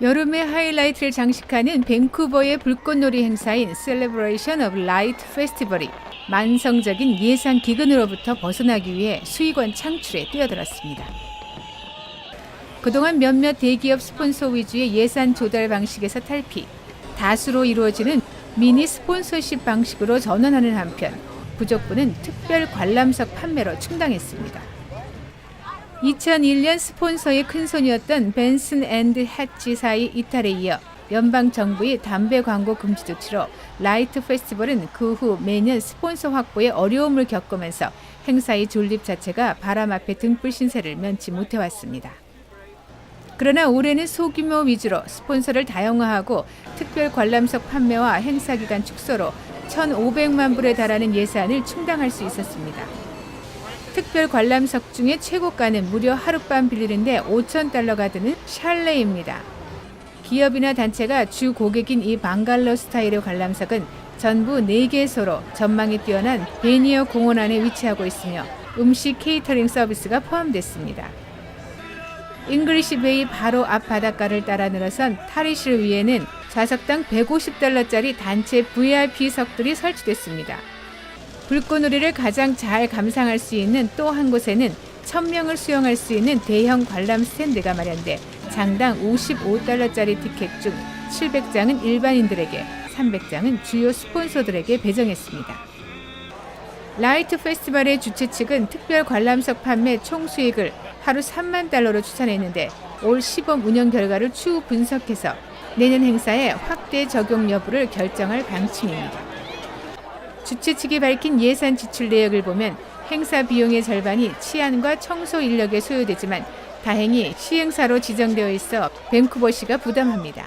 여름의 하이라이트를 장식하는 밴쿠버의 불꽃놀이 행사인 Celebration of Light Festival이 만성적인 예산 기근으로부터 벗어나기 위해 수익원 창출에 뛰어들었습니다. 그동안 몇몇 대기업 스폰서 위주의 예산 조달 방식에서 탈피, 다수로 이루어지는 미니 스폰서십 방식으로 전환하는 한편 부족분은 특별 관람석 판매로 충당했습니다. 2001년 스폰서의 큰손이었던 벤슨 앤드 햇지사의 이탈에 이어 연방 정부의 담배 광고 금지 조치로 라이트 페스티벌은 그 후 매년 스폰서 확보에 어려움을 겪으면서 행사의 존립 자체가 바람 앞에 등불 신세를 면치 못해왔습니다. 그러나 올해는 소규모 위주로 스폰서를 다양화하고 특별 관람석 판매와 행사 기간 축소로 1,500만 불에 달하는 예산을 충당할 수 있었습니다. 특별 관람석 중에 최고가는 무려 하룻밤 빌리는데 5천 달러가 드는 샬레입니다. 기업이나 단체가 주 고객인 이 방갈로 스타일의 관람석은 전부 4개 소로 전망이 뛰어난 베니어 공원 안에 위치하고 있으며 음식 케이터링 서비스가 포함됐습니다. 잉글리시 베이 바로 앞 바닷가를 따라 늘어선 탈의실 위에는 좌석당 150달러짜리 단체 VIP석들이 설치됐습니다. 불꽃놀이를 가장 잘 감상할 수 있는 또 한 곳에는 1000명을 수용할 수 있는 대형 관람 스탠드가 마련돼 장당 55달러짜리 티켓 중 700장은 일반인들에게, 300장은 주요 스폰서들에게 배정했습니다. 라이트 페스티벌의 주최 측은 특별 관람석 판매 총 수익을 하루 3만 달러로 추산했는데 올 시범 운영 결과를 추후 분석해서 내년 행사에 확대 적용 여부를 결정할 방침입니다. 주최 측이 밝힌 예산 지출 내역을 보면 행사 비용의 절반이 치안과 청소 인력에 소요되지만 다행히 시행사로 지정되어 있어 밴쿠버시가 부담합니다.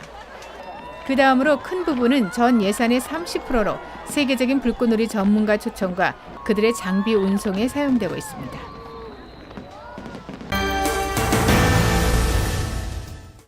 그 다음으로 큰 부분은 전 예산의 30%로 세계적인 불꽃놀이 전문가 초청과 그들의 장비 운송에 사용되고 있습니다.